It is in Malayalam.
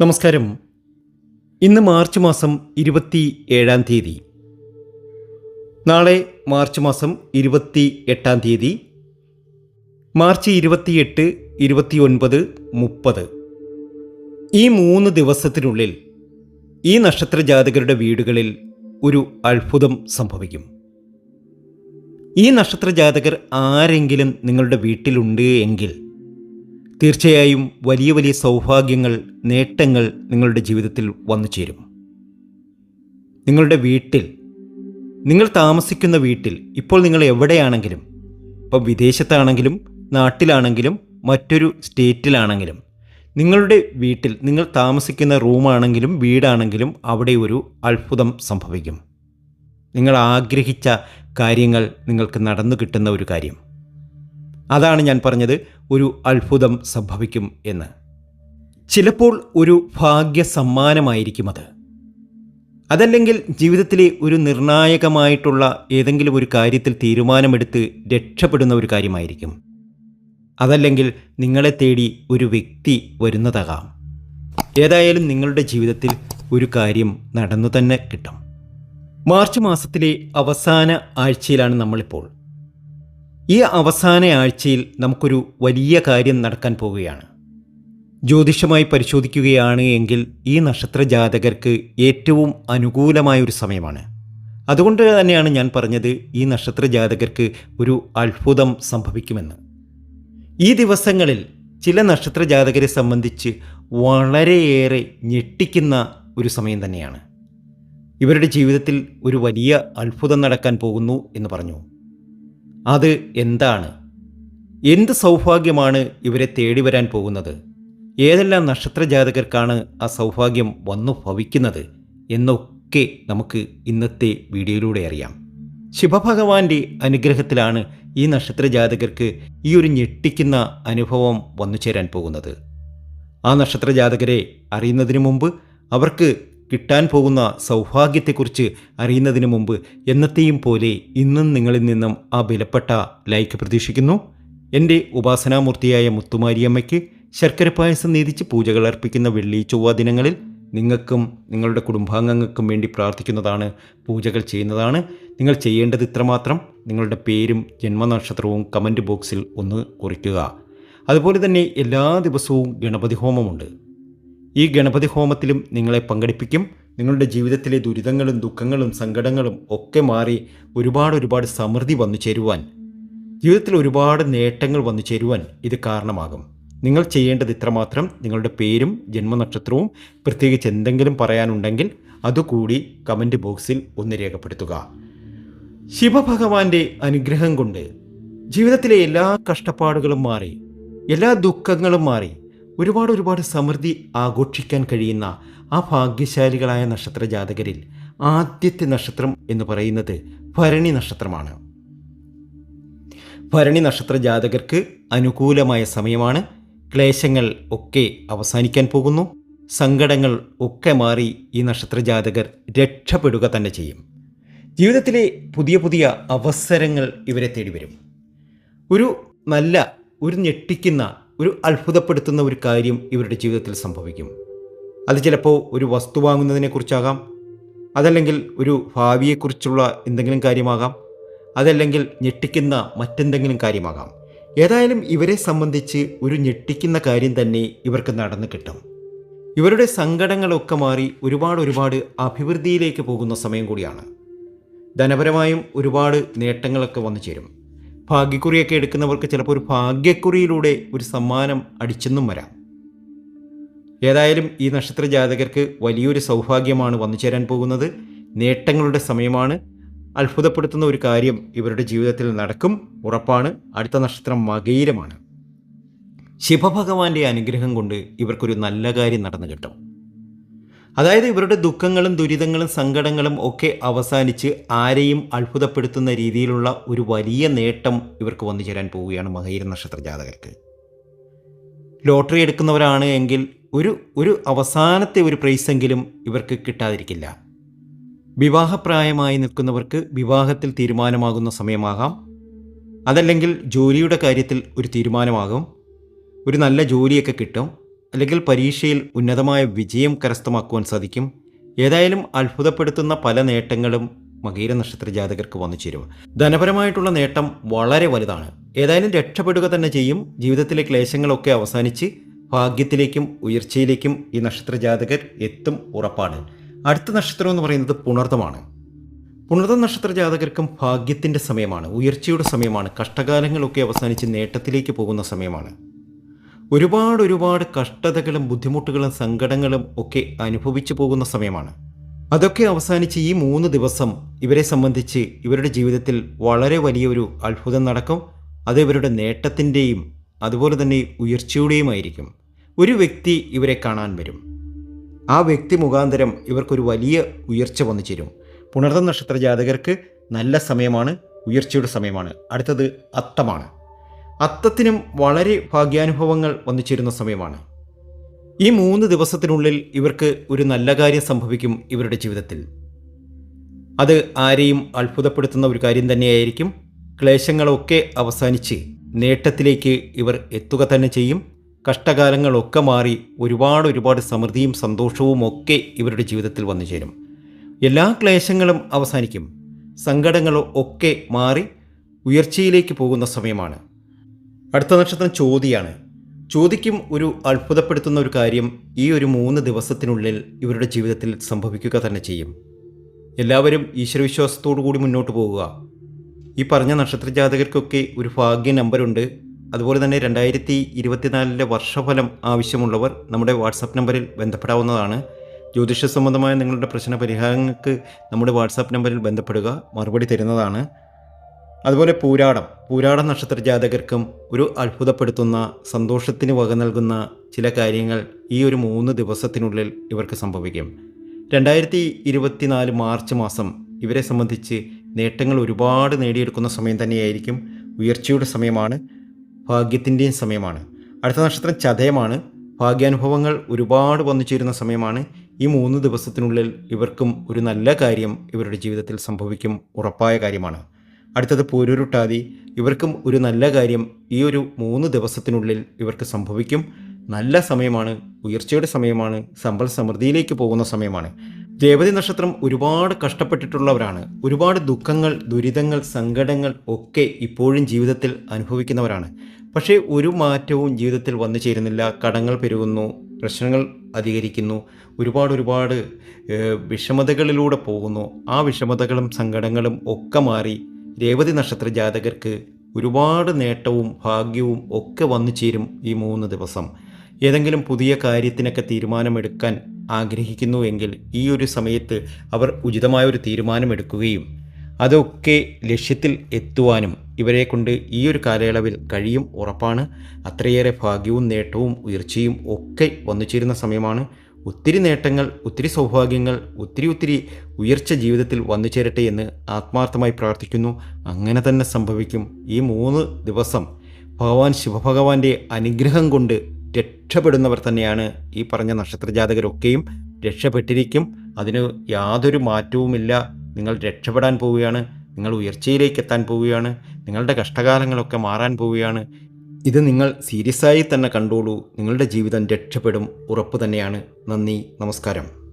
നമസ്കാരം. ഇന്ന് മാർച്ച് മാസം ഇരുപത്തി ഏഴാം തീയതി. നാളെ മാർച്ച് മാസം ഇരുപത്തി എട്ടാം തീയതി മാർച്ച് ഇരുപത്തിയെട്ട് ഇരുപത്തി ഒൻപത് മുപ്പത്. ഈ മൂന്ന് ദിവസത്തിനുള്ളിൽ ഈ നക്ഷത്ര ജാതകരുടെ വീടുകളിൽ ഒരു അത്ഭുതം സംഭവിക്കും. ഈ നക്ഷത്ര ജാതകർ ആരെങ്കിലും നിങ്ങളുടെ വീട്ടിലുണ്ട് എങ്കിൽ തീർച്ചയായും വലിയ വലിയ സൗഭാഗ്യങ്ങൾ നേട്ടങ്ങൾ നിങ്ങളുടെ ജീവിതത്തിൽ വന്നു ചേരും. നിങ്ങളുടെ വീട്ടിൽ നിങ്ങൾ താമസിക്കുന്ന വീട്ടിൽ ഇപ്പോൾ നിങ്ങൾ എവിടെയാണെങ്കിലും ഇപ്പം വിദേശത്താണെങ്കിലും നാട്ടിലാണെങ്കിലും മറ്റൊരു സ്റ്റേറ്റിലാണെങ്കിലും നിങ്ങളുടെ വീട്ടിൽ നിങ്ങൾ താമസിക്കുന്ന റൂമാണെങ്കിലും വീടാണെങ്കിലും അവിടെ ഒരു അത്ഭുതം സംഭവിക്കും. നിങ്ങൾ ആഗ്രഹിച്ച കാര്യങ്ങൾ നിങ്ങൾക്ക് നടന്നു കിട്ടുന്ന ഒരു കാര്യം. അതാണ് ഞാൻ പറഞ്ഞത് ഒരു അത്ഭുതം സംഭവിക്കും എന്ന്. ചിലപ്പോൾ ഒരു ഭാഗ്യ സമ്മാനമായിരിക്കും അത്. അതല്ലെങ്കിൽ ജീവിതത്തിലെ ഒരു നിർണായകമായിട്ടുള്ള ഏതെങ്കിലും ഒരു കാര്യത്തിൽ തീരുമാനമെടുത്ത് രക്ഷപ്പെടുന്ന ഒരു കാര്യമായിരിക്കും. അതല്ലെങ്കിൽ നിങ്ങളെ തേടി ഒരു വ്യക്തി വരുന്നതാകാം. ഏതായാലും നിങ്ങളുടെ ജീവിതത്തിൽ ഒരു കാര്യം നടന്നു തന്നെ കിട്ടും. മാർച്ച് മാസത്തിലെ അവസാന ആഴ്ചയിലാണ് നമ്മളിപ്പോൾ. ഈ അവസാന ആഴ്ചയിൽ നമുക്കൊരു വലിയ കാര്യം നടക്കാൻ പോവുകയാണ്. ജ്യോതിഷമായി പരിശോധിക്കുകയാണ് എങ്കിൽ ഈ നക്ഷത്ര ജാതകർക്ക് ഏറ്റവും അനുകൂലമായ ഒരു സമയമാണ്. അതുകൊണ്ട് തന്നെയാണ് ഞാൻ പറഞ്ഞത് ഈ നക്ഷത്ര ജാതകർക്ക് ഒരു അത്ഭുതം സംഭവിക്കുമെന്ന്. ഈ ദിവസങ്ങളിൽ ചില നക്ഷത്ര ജാതകരെ സംബന്ധിച്ച് വളരെയേറെ ഞെട്ടിക്കുന്ന ഒരു സമയം തന്നെയാണ്. ഇവരുടെ ജീവിതത്തിൽ ഒരു വലിയ അത്ഭുതം നടക്കാൻ പോകുന്നു എന്ന് പറഞ്ഞു. അത് എന്താണ്? എന്ത് സൗഭാഗ്യമാണ് ഇവരെ തേടി വരാൻ പോകുന്നത്? ഏതെല്ലാം നക്ഷത്ര ജാതകർക്കാണ് ആ സൗഭാഗ്യം വന്നു ഭവിക്കുന്നത്? എന്നൊക്കെ നമുക്ക് ഇന്നത്തെ വീഡിയോയിലൂടെ അറിയാം. ശിവഭഗവാന്റെ അനുഗ്രഹത്തിലാണ് ഈ നക്ഷത്ര ജാതകർക്ക് ഈ ഒരു ഞെട്ടിക്കുന്ന അനുഭവം വന്നു ചേരാൻ പോകുന്നത്. ആ നക്ഷത്ര ജാതകരെ അറിയുന്നതിന് മുമ്പ് അവർക്ക് കിട്ടാൻ പോകുന്ന സൗഭാഗ്യത്തെക്കുറിച്ച് അറിയുന്നതിന് മുമ്പ് എന്നത്തെയും പോലെ ഇന്നും നിങ്ങളിൽ നിന്നും ആ വിലപ്പെട്ട ലൈക്ക് പ്രതീക്ഷിക്കുന്നു. എന്റെ ഉപാസനാമൂർത്തിയായ മുത്തുമാരിയമ്മയ്ക്ക് ശർക്കര പായസം നീതിച്ച് പൂജകൾ അർപ്പിക്കുന്ന വെള്ളി ചൊവ്വ ദിനങ്ങളിൽ നിങ്ങൾക്കും നിങ്ങളുടെ കുടുംബാംഗങ്ങൾക്കും വേണ്ടി പ്രാർത്ഥിക്കുന്നതാണ് പൂജകൾ ചെയ്യുന്നതാണ്. നിങ്ങൾ ചെയ്യേണ്ടത് ഇത്രമാത്രം. നിങ്ങളുടെ പേരും ജന്മനക്ഷത്രവും കമന്റ് ബോക്സിൽ ഒന്ന് കുറിക്കുക. അതുപോലെ തന്നെ എല്ലാ ദിവസവും ഗണപതി ഹോമമുണ്ട് ഈ ഗണപതി ഹോമത്തിലും നിങ്ങളെ പങ്കെടുപ്പിക്കും. നിങ്ങളുടെ ജീവിതത്തിലെ ദുരിതങ്ങളും ദുഃഖങ്ങളും സങ്കടങ്ങളും ഒക്കെ മാറി ഒരുപാട് ഒരുപാട് സമൃദ്ധി വന്നു ചേരുവാൻ. ജീവിതത്തിൽ ഒരുപാട് നേട്ടങ്ങൾ വന്നു ചേരുവാൻ ഇത് കാരണമാകും. നിങ്ങൾ ചെയ്യേണ്ടത് ഇത്രമാത്രം. നിങ്ങളുടെ പേരും ജന്മനക്ഷത്രവും പ്രത്യേകിച്ച് എന്തെങ്കിലും പറയാനുണ്ടെങ്കിൽ അതുകൂടി കമന്റ് ബോക്സിൽ ഒന്ന് രേഖപ്പെടുത്തുക. ശിവഭഗവാന്റെ അനുഗ്രഹം കൊണ്ട് ജീവിതത്തിലെ എല്ലാ കഷ്ടപ്പാടുകളും മാറി എല്ലാ ദുഃഖങ്ങളും മാറി ഒരുപാട് ഒരുപാട് സമൃദ്ധി ആഘോഷിക്കാൻ കഴിയുന്ന ആ ഭാഗ്യശാലികളായ നക്ഷത്ര ജാതകരിൽ ആദ്യത്തെ നക്ഷത്രം എന്ന് പറയുന്നത് ഭരണി നക്ഷത്രമാണ്. ഭരണി നക്ഷത്ര ജാതകർക്ക് അനുകൂലമായ സമയമാണ്. ക്ലേശങ്ങൾ ഒക്കെ അവസാനിക്കാൻ പോകുന്നു. സങ്കടങ്ങൾ ഒക്കെ മാറി ഈ നക്ഷത്ര ജാതകർ രക്ഷപ്പെടുക തന്നെ ചെയ്യും. ജീവിതത്തിലെ പുതിയ പുതിയ അവസരങ്ങൾ ഇവരെ തേടി വരും ഒരു നല്ല ഒരു ഞെട്ടിക്കുന്ന ഒരു അത്ഭുതപ്പെടുത്തുന്ന ഒരു കാര്യം ഇവരുടെ ജീവിതത്തിൽ സംഭവിക്കും. അത് ചിലപ്പോൾ ഒരു വസ്തു വാങ്ങുന്നതിനെക്കുറിച്ചാകാം അതല്ലെങ്കിൽ ഒരു ഭാവിയെക്കുറിച്ചുള്ള എന്തെങ്കിലും കാര്യമാകാം അതല്ലെങ്കിൽ ഞെട്ടിക്കുന്ന മറ്റെന്തെങ്കിലും കാര്യമാകാം. ഏതായാലും ഇവരെ സംബന്ധിച്ച് ഒരു ഞെട്ടിക്കുന്ന കാര്യം തന്നെ ഇവർക്ക് നടന്നു കിട്ടും. ഇവരുടെ സങ്കടങ്ങളൊക്കെ മാറി ഒരുപാട് ഒരുപാട് അഭിവൃദ്ധിയിലേക്ക് പോകുന്ന സമയം കൂടിയാണ്. ധനപരമായും ഒരുപാട് നേട്ടങ്ങളൊക്കെ വന്നു ചേരും. ഭാഗ്യക്കുറിയൊക്കെ എടുക്കുന്നവർക്ക് ചിലപ്പോൾ ഒരു ഭാഗ്യക്കുറിയിലൂടെ ഒരു സമ്മാനം അടിച്ചെന്നും വരാം. ഏതായാലും ഈ നക്ഷത്ര ജാതകർക്ക് വലിയൊരു സൗഭാഗ്യമാണ് വന്നു ചേരാൻ പോകുന്നത്. നേട്ടങ്ങളുടെ സമയമാണ്. അത്ഭുതപ്പെടുത്തുന്ന ഒരു കാര്യം ഇവരുടെ ജീവിതത്തിൽ നടക്കും. ഉറപ്പാണ്. അടുത്ത നക്ഷത്രം മകയിരമാണ് ശിവഭഗവാന്റെ അനുഗ്രഹം കൊണ്ട് ഇവർക്കൊരു നല്ല കാര്യം നടന്നു കിട്ടും. അതായത് ഇവരുടെ ദുഃഖങ്ങളും ദുരിതങ്ങളും സങ്കടങ്ങളും ഒക്കെ അവസാനിച്ച് ആരെയും അത്ഭുതപ്പെടുത്തുന്ന രീതിയിലുള്ള ഒരു വലിയ നേട്ടം ഇവർക്ക് വന്നു ചേരാൻ പോവുകയാണ് മകയിര നക്ഷത്ര ജാതകർക്ക്. ലോട്ടറി എടുക്കുന്നവരാണ് എങ്കിൽ ഒരു ഒരു അവസാനത്തെ ഒരു പ്രൈസെങ്കിലും ഇവർക്ക് കിട്ടാതിരിക്കില്ല. വിവാഹപ്രായമായി നിൽക്കുന്നവർക്ക് വിവാഹത്തിൽ തീരുമാനമാകുന്ന സമയമാകാം. അതല്ലെങ്കിൽ ജോലിയുടെ കാര്യത്തിൽ ഒരു തീരുമാനമാകും. ഒരു നല്ല ജോലിയൊക്കെ കിട്ടും. അല്ലെങ്കിൽ പരീക്ഷയിൽ ഉന്നതമായ വിജയം കരസ്ഥമാക്കുവാൻ സാധിക്കും. ഏതായാലും അത്ഭുതപ്പെടുത്തുന്ന പല നേട്ടങ്ങളും മകീര നക്ഷത്ര ജാതകർക്ക് വന്നു ചേരും. ധനപരമായിട്ടുള്ള നേട്ടം വളരെ വലുതാണ്. ഏതായാലും രക്ഷപ്പെടുക തന്നെ ചെയ്യും. ജീവിതത്തിലെ ക്ലേശങ്ങളൊക്കെ അവസാനിച്ച് ഭാഗ്യത്തിലേക്കും ഉയർച്ചയിലേക്കും ഈ നക്ഷത്ര ജാതകർ എത്തും ഉറപ്പാണ്. അടുത്ത നക്ഷത്രം എന്ന് പറയുന്നത് പുണർതമാണ് പുണർത നക്ഷത്ര ജാതകർക്കും ഭാഗ്യത്തിന്റെ സമയമാണ്. ഉയർച്ചയുടെ സമയമാണ്. കഷ്ടകാലങ്ങളൊക്കെ അവസാനിച്ച് നേട്ടത്തിലേക്ക് പോകുന്ന സമയമാണ്. ഒരുപാട് ഒരുപാട് കഷ്ടതകളും ബുദ്ധിമുട്ടുകളും സങ്കടങ്ങളും ഒക്കെ അനുഭവിച്ചു പോകുന്ന സമയമാണ്. അതൊക്കെ അവസാനിച്ച് ഈ മൂന്ന് ദിവസം ഇവരെ സംബന്ധിച്ച് ഇവരുടെ ജീവിതത്തിൽ വളരെ വലിയൊരു അത്ഭുതം നടക്കും. അത് ഇവരുടെ നേട്ടത്തിന്റെയും അതുപോലെ തന്നെ ഉയർച്ചയുടെയുമായിരിക്കും ഒരു വ്യക്തി ഇവരെ കാണാൻ വരും. ആ വ്യക്തി മുഖാന്തരം ഇവർക്കൊരു വലിയ ഉയർച്ച വന്നു ചേരും. പുണർന്ന നക്ഷത്ര ജാതകർക്ക് നല്ല സമയമാണ് ഉയർച്ചയുടെ സമയമാണ്. അടുത്തത് അത്തമാണ്. അത്തത്തിനും വളരെ ഭാഗ്യാനുഭവങ്ങൾ വന്നിച്ചിരുന്ന സമയമാണ്. ഈ മൂന്ന് ദിവസത്തിനുള്ളിൽ ഇവർക്ക് ഒരു നല്ല കാര്യം സംഭവിക്കും ഇവരുടെ ജീവിതത്തിൽ. അത് ആരെയും അത്ഭുതപ്പെടുത്തുന്ന ഒരു കാര്യം തന്നെയായിരിക്കും. ക്ലേശങ്ങളൊക്കെ അവസാനിച്ച് നേട്ടത്തിലേക്ക് ഇവർ എത്തുക തന്നെ ചെയ്യും. കഷ്ടകാലങ്ങളൊക്കെ മാറി ഒരുപാട് ഒരുപാട് സമൃദ്ധിയും സന്തോഷവും ഒക്കെ ഇവരുടെ ജീവിതത്തിൽ വന്നു ചേരും. എല്ലാ ക്ലേശങ്ങളും അവസാനിക്കും. സങ്കടങ്ങളും ഒക്കെ മാറി ഉയർച്ചയിലേക്ക് പോകുന്ന സമയമാണ്. അടുത്ത നക്ഷത്രം ചോതിയാണ്. ചോദിക്കും ഒരു അത്ഭുതപ്പെടുത്തുന്ന ഒരു കാര്യം ഈ ഒരു മൂന്ന് ദിവസത്തിനുള്ളിൽ ഇവരുടെ ജീവിതത്തിൽ സംഭവിക്കുക തന്നെ ചെയ്യും. എല്ലാവരും ഈശ്വരവിശ്വാസത്തോടു കൂടി മുന്നോട്ട് പോവുക ഈ പറഞ്ഞ നക്ഷത്ര ജാതകർക്കൊക്കെ ഒരു ഭാഗ്യ നമ്പറുണ്ട്. അതുപോലെ തന്നെ രണ്ടായിരത്തി ഇരുപത്തിനാലിലെ വർഷഫലം ആവശ്യമുള്ളവർ നമ്മുടെ വാട്സാപ്പ് നമ്പറിൽ ബന്ധപ്പെടാവുന്നതാണ്. ജ്യോതിഷ സംബന്ധമായ നിങ്ങളുടെ പ്രശ്ന പരിഹാരങ്ങൾക്ക് നമ്മുടെ വാട്സാപ്പ് നമ്പറിൽ ബന്ധപ്പെടുക മറുപടി തരുന്നതാണ്. അതുപോലെ പൂരാടം പൂരാട നക്ഷത്ര ജാതകർക്കും ഒരു അത്ഭുതപ്പെടുത്തുന്ന സന്തോഷത്തിന് വക നൽകുന്ന ചില കാര്യങ്ങൾ ഈ ഒരു മൂന്ന് ദിവസത്തിനുള്ളിൽ ഇവർക്ക് സംഭവിക്കും. രണ്ടായിരത്തി ഇരുപത്തിനാല് മാർച്ച് മാസം ഇവരെ സംബന്ധിച്ച് നേട്ടങ്ങൾ ഒരുപാട് നേടിയെടുക്കുന്ന സമയം തന്നെയായിരിക്കും. ഉയർച്ചയുടെ സമയമാണ് ഭാഗ്യത്തിന്റെയും സമയമാണ്. അടുത്ത നക്ഷത്രം ചതയമാണ് ഭാഗ്യാനുഭവങ്ങൾ ഒരുപാട് വന്നു ചേരുന്ന സമയമാണ്. ഈ മൂന്ന് ദിവസത്തിനുള്ളിൽ ഇവർക്കും ഒരു നല്ല കാര്യം ഇവരുടെ ജീവിതത്തിൽ സംഭവിക്കും ഉറപ്പായ കാര്യമാണ്. അടുത്തത് പോരൂരുട്ടാതി. ഇവർക്കും ഒരു നല്ല കാര്യം ഈ ഒരു മൂന്ന് ദിവസത്തിനുള്ളിൽ ഇവർക്ക് സംഭവിക്കും. നല്ല സമയമാണ് ഉയർച്ചയുടെ സമയമാണ് സമ്പൽ സമൃദ്ധിയിലേക്ക് പോകുന്ന സമയമാണ്. രേവതി നക്ഷത്രം ഒരുപാട് കഷ്ടപ്പെട്ടിട്ടുള്ളവരാണ്. ഒരുപാട് ദുഃഖങ്ങൾ ദുരിതങ്ങൾ സങ്കടങ്ങൾ ഒക്കെ ഇപ്പോഴും ജീവിതത്തിൽ അനുഭവിക്കുന്നവരാണ്. പക്ഷേ ഒരു മാറ്റവും ജീവിതത്തിൽ വന്നു ചേരുന്നില്ല. കടങ്ങൾ പെരുകുന്നു പ്രശ്നങ്ങൾ അധികരിക്കുന്നു ഒരുപാട് ഒരുപാട് വിഷമതകളിലൂടെ പോകുന്നു. ആ വിഷമതകളും സങ്കടങ്ങളും ഒക്കെ മാറി രേവതി നക്ഷത്ര ജാതകർക്ക് ഒരുപാട് നേട്ടവും ഭാഗ്യവും ഒക്കെ വന്നു ചേരും ഈ മൂന്ന് ദിവസം. ഏതെങ്കിലും പുതിയ കാര്യത്തിനൊക്കെ തീരുമാനമെടുക്കാൻ ആഗ്രഹിക്കുന്നു എങ്കിൽ ഈ ഒരു സമയത്ത് അവർ ഉചിതമായ ഒരു തീരുമാനമെടുക്കുകയും അതൊക്കെ ലക്ഷ്യത്തിൽ എത്തുവാനും ഇവരെ കൊണ്ട് ഈ ഒരു കാലയളവിൽ കഴിയും ഉറപ്പാണ്. അത്രയേറെ ഭാഗ്യവും നേട്ടവും ഉയർച്ചയും ഒക്കെ വന്നു ചേരുന്ന സമയമാണ് ഒത്തിരി നേട്ടങ്ങൾ ഒത്തിരി സൗഭാഗ്യങ്ങൾ ഒത്തിരി ഒത്തിരി ഉയർച്ച ജീവിതത്തിൽ വന്നു ചേരട്ടെ എന്ന് ആത്മാർത്ഥമായി പ്രാർത്ഥിക്കുന്നു. അങ്ങനെ തന്നെ സംഭവിക്കും. ഈ മൂന്ന് ദിവസം ഭഗവാൻ ശിവഭഗവാന്റെ അനുഗ്രഹം കൊണ്ട് രക്ഷപ്പെടുന്നവർ തന്നെയാണ് ഈ പറഞ്ഞ നക്ഷത്രജാതകരൊക്കെയും. രക്ഷപ്പെട്ടിരിക്കും. അതിന് യാതൊരു മാറ്റവുമില്ല. നിങ്ങൾ രക്ഷപ്പെടാൻ പോവുകയാണ്. നിങ്ങൾ ഉയർച്ചയിലേക്ക് എത്താൻ പോവുകയാണ്. നിങ്ങളുടെ കഷ്ടകാലങ്ങളൊക്കെ മാറാൻ പോവുകയാണ്. ഇത് നിങ്ങൾ സീരിയസായി തന്നെ കണ്ടോളൂ. നിങ്ങളുടെ ജീവിതം രക്ഷപ്പെടും. ഉറപ്പ് തന്നെയാണ്. നന്ദി. നമസ്കാരം.